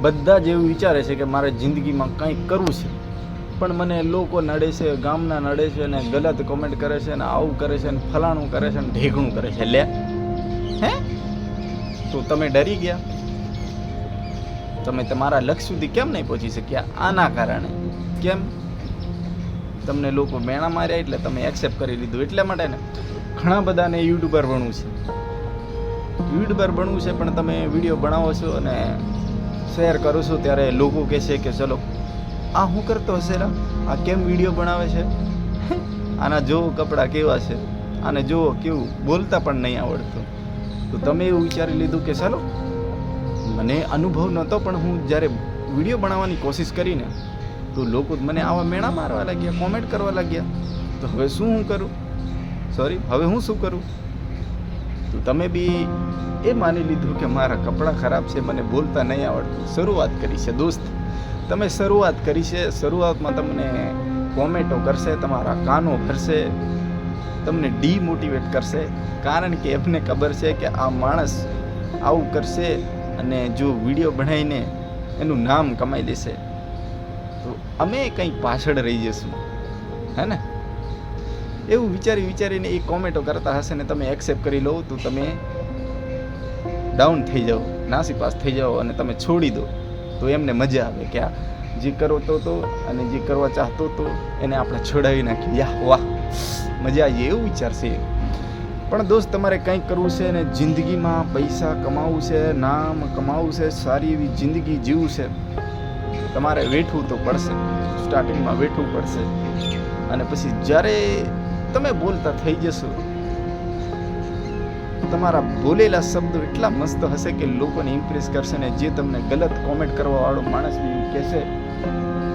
બધા જ એવું વિચારે છે કે મારે જિંદગીમાં કંઈક કરવું છે. પણ મને લોકો નડે છે, ગામના નડે છે ને ગલત કોમેન્ટ કરે છે ને આવું કરે છે ને ફલાણું કરે છે ને ઢેકણું કરે છે. લે. હે? તો તમે ડરી ગયા? તમે તમારા લક્ષ્ય સુધી કેમ નહીં પહોંચી શક્યા? આના કારણે. કેમ? તમને લોકો મેણા માર્યા એટલે તમે એક્સેપ્ટ કરી લીધું એટલા માટે ને? ઘણા બધાને યુટ્યુબર બનવું છે. યુટ્યુબર બનવું છે, પણ તમે વીડિયો બનાવો છો અને શેર કરું છું ત્યારે લોકો કહે છે કે ચલો, આ હું કરતો હશે આ કેમ વીડિયો બનાવે છે? આના જુઓ કપડાં કેવા છે? આને જુઓ, કેવું? બોલતા પણ નહીં આવડતું. તો તમે એવું વિચારી લીધું કે ચાલો, મને અનુભવ નહોતો પણ હું જ્યારે વીડિયો બનાવવાની કોશિશ કરીને, તો લોકો મને આવા મેણા મારવા લાગ્યા કોમેન્ટ કરવા લાગ્યા. તો હવે શું હું કરું? સોરી હવે હું શું કરું? તો તમે બી એ માની લીધું કે મારા કપડાં ખરાબ છે, મને બોલતા નહીં આવડતું. શરૂઆત કરી છે, દોસ્ત. તમે શરૂઆત કરી છે, શરૂઆતમાં તમને કોમેન્ટો કરશે, તમારા કાનો ભરશે, તમને ડીમોટિવેટ કરશે. કારણ કે એમને ખબર છે કે આ માણસ આવું કરશે અને જો વીડિયો બનાવીને એનું નામ કમાઈ દેશે તો અમે કંઈક પાછળ રહી જશું. હે ને? એવું વિચારી વિચારીને એ કોમેન્ટો કરતા હશે ને તમે એક્સેપ્ટ કરી લો, તો તમે ડાઉન થઈ જાઓ નાસીપાસ થઈ જાઓ અને તમે છોડી દો. તો એમને મજા આવે કે આ જે તો તો અને જે કરવા ચાહતો તો એને આપણે છોડાવી નાખીએ. યા વાહ, મજા આવી એવું વિચારશે પણ દોસ્ત, તમારે કંઈક કરવું છે ને જિંદગીમાં પૈસા કમાવવું છે, નામ કમાવવું છે, સારી એવી જિંદગી જીવવું છે, તમારે વેઠવું તો પડશે. સ્ટાર્ટિંગમાં વેઠવું પડશે. અને પછી જ્યારે તમે બોલતા થઈ જશો. તમારા બોલેલા શબ્દો એટલા મસ્ત હશે કે લોકોને ઇમ્પ્રેસ કરશે ને જે તમને ગલત કોમેન્ટ કરવા વાળો માણસ બી કહેશે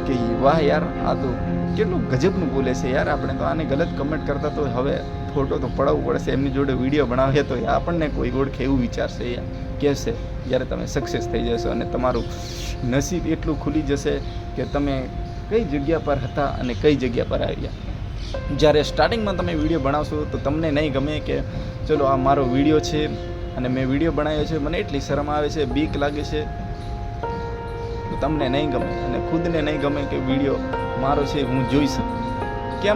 કે, વાહ યાર, આ તો કેટલું ગજબનું બોલે છે યાર, આપણે તો આને ગલત કમેન્ટ કરતા તો હવે ફોટો તો પડાવવું પડશે, એમની જોડે વીડિયો બનાવીએ તો આપણને કોઈ ઓળખે એવું વિચારશે યાર. કહેશે જ્યારે તમે સક્સેસ થઈ જશો અને તમારું નસીબ એટલું ખુલી જશે કે તમે કઈ જગ્યા પર હતા અને કઈ જગ્યા પર આવ્યા. જ્યારે સ્ટાર્ટિંગમાં તમે વીડિયો બનાવશો તો તમને નહીં ગમે કે ચલો આ મારો વીડિયો છે અને મેં વીડિયો બનાવ્યો છે, મને એટલી શરમ આવે છે, બીક લાગે છે. તો તમને નહીં ગમે અને ખુદને નહીં ગમે કે વીડિયો મારો છે, હું જોઈ શકું. કેમ?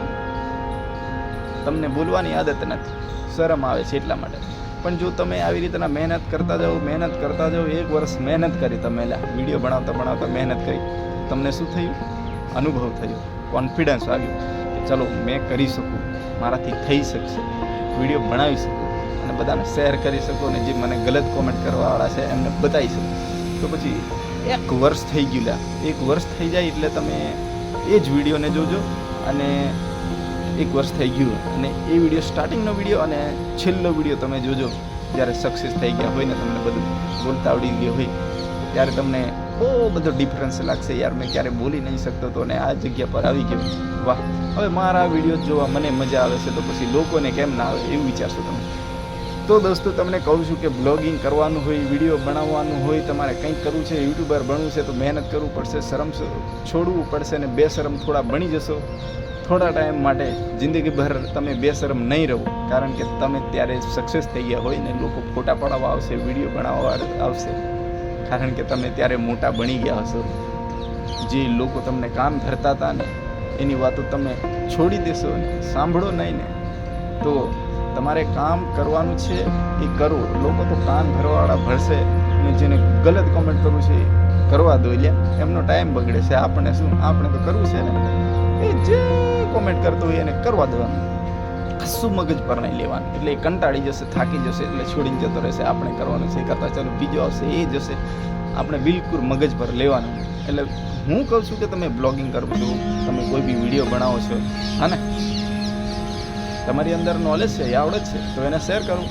તમને બોલવાની આદત નથી. શરમ આવે છે એટલા માટે. પણ જો તમે આવી રીતના મહેનત કરતા જાઓ, મહેનત કરતા જાઓ, એક વર્ષ મહેનત કરી તમે વીડિયો બનાવતા બનાવતા મહેનત કરી. તમને શું થયું? અનુભવ થયો. કોન્ફિડન્સ આવ્યું. ચલો, મેં કરી શકું. મારાથી થઈ શકશે. વીડિયો બનાવી શકું અને બધાને શેર કરી શકું અને જે મને ગલત કોમેન્ટ કરવાવાળા છે, એમને બતાવી શકું. તો પછી એક વર્ષ થઈ ગયું લા એક વર્ષ થઈ જાય એટલે તમે એ જ વિડીયોને જોજો અને એક વર્ષ થઈ ગયું. અને એ વીડિયો સ્ટાર્ટિંગનો વીડિયો અને છેલ્લો વીડિયો તમે જોજો. જ્યારે સક્સેસ થઈ ગયા હોય ને તમને બધું બોલતા આવડી ગયું હોય, ત્યારે તમને બહુ બધો ડિફરન્સ લાગશે યાર. મેં ક્યારે બોલી નહીં શકતો તો અને આ જગ્યા પર આવી ગયો. વાહ. હવે મારા વીડિયો જોવા મને મજા આવે છે તો પછી લોકોને કેમ ના આવે એવું વિચારશો તમે? તો દોસ્તો, તમને કહું છું કે બ્લોગિંગ કરવાનું હોય વીડિયો બનાવવાનું હોય, તમારે કંઈક કરવું છે યુટ્યુબર બનવું છે, તો મહેનત કરવું પડશે, શરમ છોડવું પડશે અને બેશરમ થોડા બની જશો. થોડા ટાઈમ માટે જિંદગીભર તમે બેશરમ નહીં રહો. કારણ કે તમે ત્યારે સક્સેસ થઈ ગયા હોય ને લોકો ફોટા પડાવવા આવશે વીડિયો બનાવવા આવશે. કારણ કે તમે ત્યારે મોટા બની ગયા હશો. જે લોકો તમને કામ ધરતા હતા ને, એની વાતો તમે છોડી દેશો સાંભળો નહીં ને. તો તમારે કામ કરવાનું છે, એ કરો. લોકો તો કાન ભરવાવાળા ભરશે ને જેને ગલત કોમેન્ટ કરવું છે કરવા દો એટલે એમનો ટાઈમ બગડે છે. આપણે શું? આપણે તો કરવું છે ને. એ જે કોમેન્ટ કરતો હોય એને કરવા દેવાનું. કશું મગજ પર નહીં લેવાનું. એટલે એ કંટાળી જશે, થાકી જશે, એટલે છોડીને જતો રહેશે. આપણે કરવાનું છે કરતાં ચાલો, બીજો આવશે, એ જશે આપણે બિલકુલ મગજ પર લેવાનું. એટલે હું કહું છું કે તમે બ્લોગિંગ કરો છો તમે કોઈ બી વીડિયો બનાવો છો, હા ને? તમારી અંદર નોલેજ છે, એ આવડત છે, તો એને શેર કરો.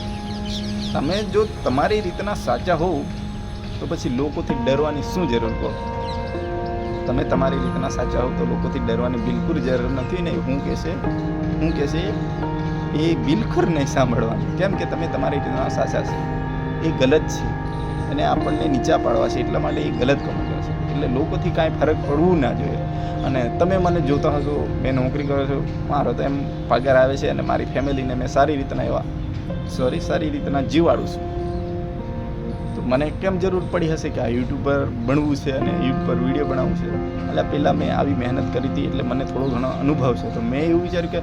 તમે જો તમારી રીતના સાચા હોવ, તો પછી લોકોથી ડરવાની શું જરૂર કહો? તમે તમારી રીતના સાચા હો તો લોકોથી ડરવાની બિલકુલ જરૂર નથી ને. હું કહેશે હું કહેશે એ બિલકુલ નહીં સાંભળવાની. કેમ કે તમે તમારી રીતના સાચા છે. એ ગલત છે. અને આપણને નીચા પાડવા છે એટલા માટે એ ગલત કમેન્ટ છે. એટલે લોકોથી કાંઈ ફરક પડવું ના જોઈએ. અને તમે મને જોતા હશો, મેં નોકરી કરો છો, મારો તો એમ પગાર આવે છે અને મારી ફેમિલીને મેં સારી રીતના એવા સોરી સારી રીતના જીવાડું છું. તો મને કેમ જરૂર પડી હશે કે આ યુટ્યુબ પર ભણવું છે અને યુટ્યુબ પર વીડિયો બનાવવું છે? એટલે પહેલાં મેં આવી મહેનત કરી હતી એટલે મને થોડો ઘણો અનુભવ છે. તો મેં એવું વિચાર્યું કે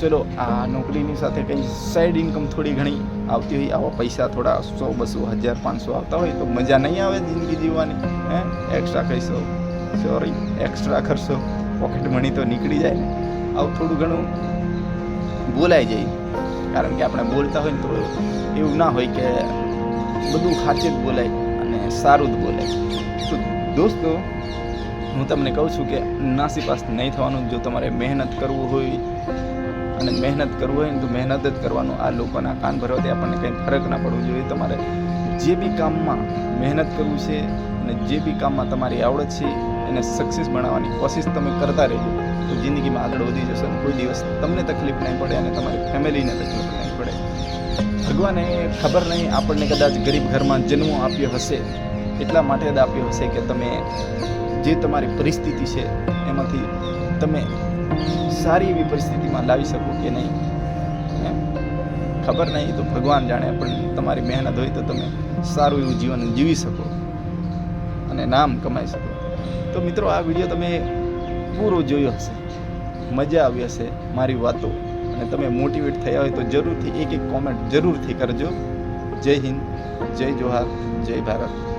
ચલો, આ નોકરીની સાથે કંઈ સાઈડ ઇન્કમ થોડી ઘણી આવતી હોય, આવા પૈસા થોડા સો, બસો, હજાર, પાંચસો આવતા હોય તો મજા નહીં આવે જિંદગી જીવવાની, હે? એક્સ્ટ્રા કહીશો સોરી એક્સ્ટ્રા ખર્ચો. પોકેટ મની તો નીકળી જાય ને. આવું થોડું ઘણું બોલાઈ જાય. કારણ કે આપણે બોલતા હોય ને તો એવું ના હોય કે બધું જ બોલાય અને સારું જ બોલાય. તો દોસ્તો, હું તમને કહું છું કે નાસીપાસ નહીં થવાનું. જો તમારે મહેનત કરવું હોય અને મહેનત કરવું હોય ને તો મહેનત જ કરવાનું. આ લોકોના કાન ભરવાથી આપણને કંઈ ફરક ના પડવું જોઈએ. તમારે જે બી કામમાં મહેનત કરવું છે અને જે બી કામમાં તમારી આવડત છે, એને સક્સેસ બનાવવાની કોશિશ તમે કરતા રહેજો. તો જિંદગીમાં આગળ વધી જશો અને કોઈ દિવસ તમને તકલીફ નહીં પડે અને તમારી ફેમિલીને તકલીફ નહીં ભગવાને ખબર નહીં, આપણને કદાચ ગરીબ ઘરમાં જન્મ આપ્યો હશે, એટલા માટે જ આપ્યો હશે કે તમે જે તમારી પરિસ્થિતિ છે, એમાંથી તમે સારી એવી પરિસ્થિતિમાં લાવી શકો કે નહીં. એમ? ખબર નહીં તો ભગવાન જાણે, પણ તમારી મહેનત હોય તો તમે સારું એવું જીવન જીવી શકો અને નામ કમાઈ શકો. તો મિત્રો, આ વીડિયો તમે પૂરો જોયો હશે. મજા આવી હશે મારી વાતો. અને તમે મોટિવેટ થયા હોય તો જરૂરથી એક એક કોમેન્ટ જરૂરથી કરજો. જય હિન્દ, જય જોહાર, જય ભારત.